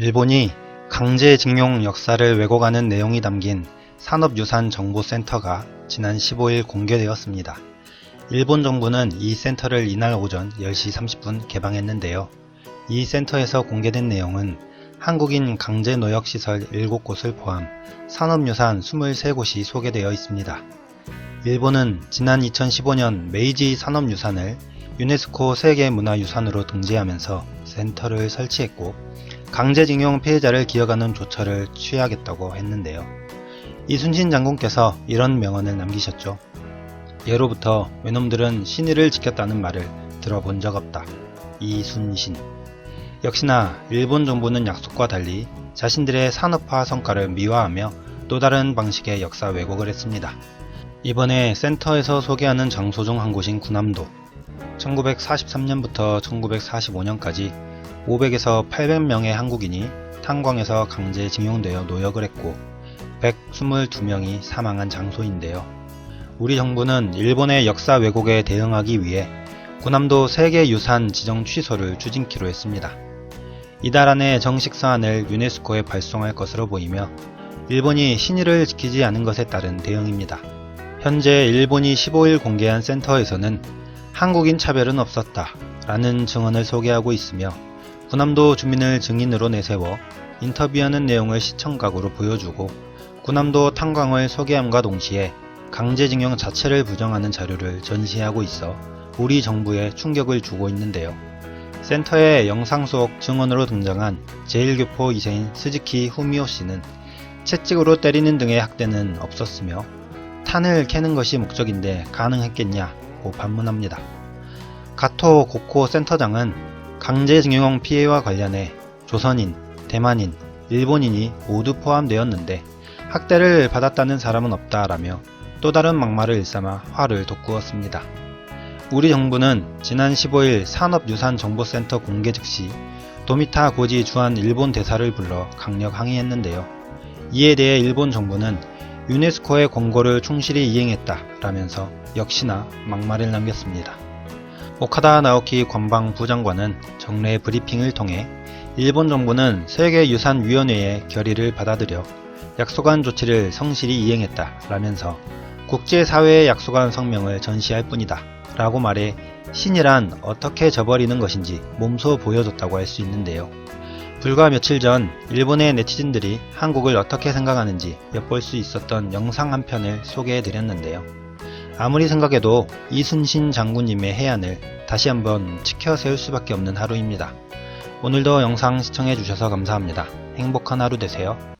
일본이 강제징용 역사를 왜곡하는 내용이 담긴 산업유산정보센터가 지난 15일 공개되었습니다. 일본 정부는 이 센터를 이날 오전 10시 30분 개방했는데요. 이 센터에서 공개된 내용은 한국인 강제 노역시설 7곳을 포함 산업유산 23곳이 소개되어 있습니다. 일본은 지난 2015년 메이지 산업유산을 유네스코 세계문화유산으로 등재하면서 센터를 설치했고 강제징용 피해자를 기억하는 조처를 취하겠다고 했는데요. 이순신 장군께서 이런 명언을 남기셨죠. 예로부터 외놈들은 신의를 지켰다는 말을 들어본 적 없다. 이순신. 역시나 일본 정부는 약속과 달리 자신들의 산업화 성과를 미화하며 또 다른 방식의 역사 왜곡을 했습니다. 이번에 센터에서 소개하는 장소 중 한 곳인 구남도. 1943년부터 1945년까지 500에서 800명의 한국인이 탄광에서 강제 징용되어 노역을 했고 122명이 사망한 장소인데요. 우리 정부는 일본의 역사 왜곡에 대응하기 위해 구남도 세계유산 지정 취소를 추진키로 했습니다. 이달 안에 정식 사안을 유네스코에 발송할 것으로 보이며 일본이 신의를 지키지 않은 것에 따른 대응입니다. 현재 일본이 15일 공개한 센터에서는 한국인 차별은 없었다 라는 증언을 소개하고 있으며 구남도 주민을 증인으로 내세워 인터뷰하는 내용을 시청각으로 보여주고 구남도 탄광을 소개함과 동시에 강제징용 자체를 부정하는 자료를 전시하고 있어 우리 정부에 충격을 주고 있는데요. 센터의 영상 속 증언으로 등장한 제1교포 2세인 스즈키 후미오 씨는 채찍으로 때리는 등의 학대는 없었으며 탄을 캐는 것이 목적인데 가능했겠냐고 반문합니다. 가토 고코 센터장은 강제징용 피해와 관련해 조선인, 대만인, 일본인이 모두 포함되었는데 학대를 받았다는 사람은 없다라며 또 다른 막말을 일삼아 화를 돋구었습니다. 우리 정부는 지난 15일 산업유산정보센터 공개 즉시 도미타 고지 주한 일본 대사를 불러 강력 항의했는데요. 이에 대해 일본 정부는 유네스코의 권고를 충실히 이행했다 라면서 역시나 막말을 남겼습니다. 오카다 나오키 관방 부장관은 정례 브리핑을 통해 일본 정부는 세계유산위원회의 결의를 받아들여 약속한 조치를 성실히 이행했다 라면서 국제사회에 약속한 성명을 전시할 뿐이다 라고 말해 신이란 어떻게 저버리는 것인지 몸소 보여줬다고 할 수 있는데요. 불과 며칠 전 일본의 네티즌들이 한국을 어떻게 생각하는지 엿볼 수 있었던 영상 한 편을 소개해 드렸는데요. 아무리 생각해도 이순신 장군님의 해안을 다시 한번 치켜 세울 수밖에 없는 하루입니다. 오늘도 영상 시청해 주셔서 감사합니다. 행복한 하루 되세요.